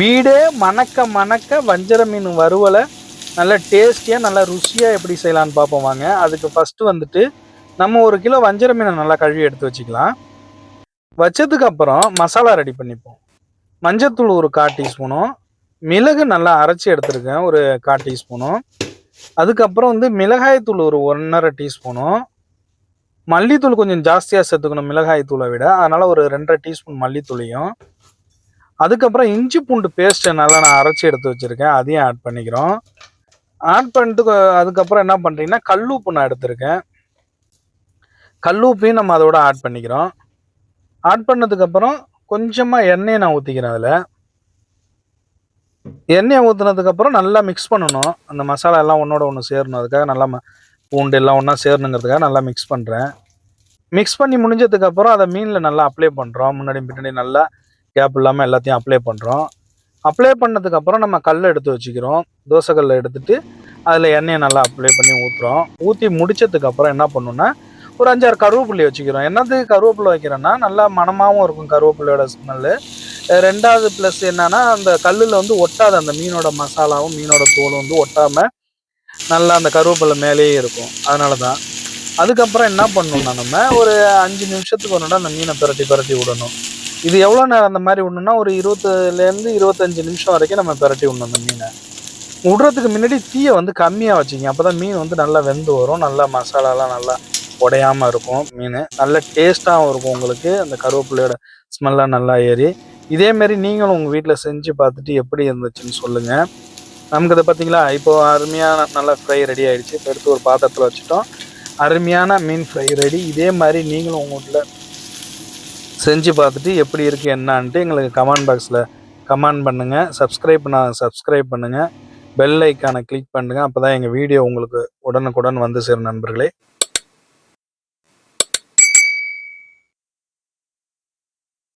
வீடே மணக்க மணக்க வஞ்சர மீன் வறுவலை நல்லா டேஸ்டியாக நல்லா ருசியாக எப்படி செய்யலான்னு பார்ப்போம் வாங்க. அதுக்கு ஃபஸ்ட்டு வந்துட்டு நம்ம ஒரு கிலோ வஞ்சர மீனை நல்லா கழுவி எடுத்து வச்சுக்கலாம். வச்சதுக்கு அப்புறம் மசாலா ரெடி பண்ணிப்போம். மஞ்சத்தூள் ஒரு கால் டீஸ்பூனும் மிளகு நல்லா அரைச்சி எடுத்துருக்கேன் ஒரு கால் டீஸ்பூனும் அதுக்கப்புறம் வந்து மிளகாய்த்தூள் ஒரு ஒன்றரை டீஸ்பூனும் மல்லித்தூள் கொஞ்சம் ஜாஸ்தியாக சேர்த்துக்கணும் மிளகாய் தூளை விட. அதனால் ஒரு ரெண்டரை டீஸ்பூன் மல்லித்தூளையும் அதுக்கப்புறம் இஞ்சி பூண்டு பேஸ்ட் நல்லா நான் அரைச்சி எடுத்து வச்சுருக்கேன். அதையும் ஆட் பண்ணிக்கிறோம். ஆட் பண்ணிட்டு அதுக்கப்புறம் என்ன பண்ணுறீங்கன்னா கல்லூப்பு நான் எடுத்திருக்கேன். கல்லூப்பையும் நம்ம அதோட ஆட் பண்ணிக்கிறோம். ஆட் பண்ணதுக்கப்புறம் கொஞ்சமாக எண்ணெயை நான் ஊற்றிக்கிறேன் அதில். எண்ணெயை ஊற்றுனதுக்கப்புறம் நல்லா மிக்ஸ் பண்ணணும். அந்த மசாலா எல்லாம் ஒன்றோட ஒன்று சேரணும். அதுக்காக நல்லா ம- பூண்டு எல்லாம் ஒன்றா சேரணுங்கிறதுக்காக நல்லா மிக்ஸ் பண்ணுறேன் மிக்ஸ் பண்ணி முடிஞ்சதுக்கப்புறம் அதை மீனில் நல்லா அப்ளை பண்ணுறோம் முன்னாடி பின்னாடி நல்லா கேப் இல்லாமல் எல்லாத்தையும் அப்ளை பண்ணுறோம் அப்ளை பண்ணதுக்கப்புறம் நம்ம கல் எடுத்து வச்சுக்கிறோம். தோசை கல்லை எடுத்துட்டு அதில் எண்ணெயை நல்லா அப்ளை பண்ணி ஊற்றுறோம் ஊற்றி முடிச்சதுக்கப்புறம் என்ன பண்ணணும்னா ஒரு அஞ்சாறு கருவேப்பிள்ளை வச்சுக்கிறோம். என்னத்துக்கு கருவேப்பிலை வைக்கிறோன்னா நல்லா மணமாகவும் இருக்கும் கருவேப்பிலையோட ஸ்மெல்லு ரெண்டாவது ப்ளஸ் என்னன்னா அந்த கல்லில் வந்து ஒட்டாத அந்த மீனோட மசாலாவும் மீனோட தோலும் வந்து ஒட்டாமல் நல்லா அந்த கருவேப்பிலை மேலேயே இருக்கும். அதனால தான் அதுக்கப்புறம் என்ன பண்ணணும்னா நம்ம ஒரு அஞ்சு நிமிஷத்துக்கு ஒரு அந்த மீனை பிரட்டி பிரட்டி விடணும். இது எவ்வளோ நேரம் அந்த மாதிரி விடணும்னா ஒரு இருபத்துலேருந்து இருபத்தஞ்சு நிமிஷம் வரைக்கும் நம்ம பிரட்டி விடணும் அந்த மீனை. விடுறதுக்கு முன்னாடி தீயை வந்து கம்மியாக வச்சுங்க. அப்போ தான் மீன் வந்து நல்லா வெந்து வரும். நல்லா மசாலாலாம் நல்லா உடையாமல் இருக்கும் மீன். நல்ல டேஸ்ட்டாகவும் இருக்கும் உங்களுக்கு. அந்த கருவேப்பிலையோட ஸ்மெல்லாம் நல்லா ஏறி. இதேமாரி நீங்களும் உங்கள் வீட்டில் செஞ்சு பார்த்துட்டு எப்படி இருந்துச்சுன்னு சொல்லுங்கள் நமக்கு இதை பார்த்தீங்களா? இப்போ அருமையான நல்லா ஃப்ரை ரெடி ஆகிடுச்சு இப்போ எடுத்து ஒரு பாத்திரத்தில் வச்சுட்டோம். அருமையான மீன் ஃப்ரை ரெடி இதே மாதிரி நீங்களும் உங்கள் வீட்டில் செஞ்சு பார்த்துட்டு எப்படி இருக்குது என்னான்ட்டு எங்களுக்கு கமெண்ட் பாக்ஸில் கமெண்ட் பண்ணுங்கள் சப்ஸ்கிரைப் பண்ண சப்ஸ்கிரைப் பண்ணுங்கள் பெல் ஐக்கானை கிளிக் பண்ணுங்கள் அப்போ தான் எங்கள் வீடியோ உங்களுக்கு உடனுக்குடன் வந்து சேரும் நண்பர்களே.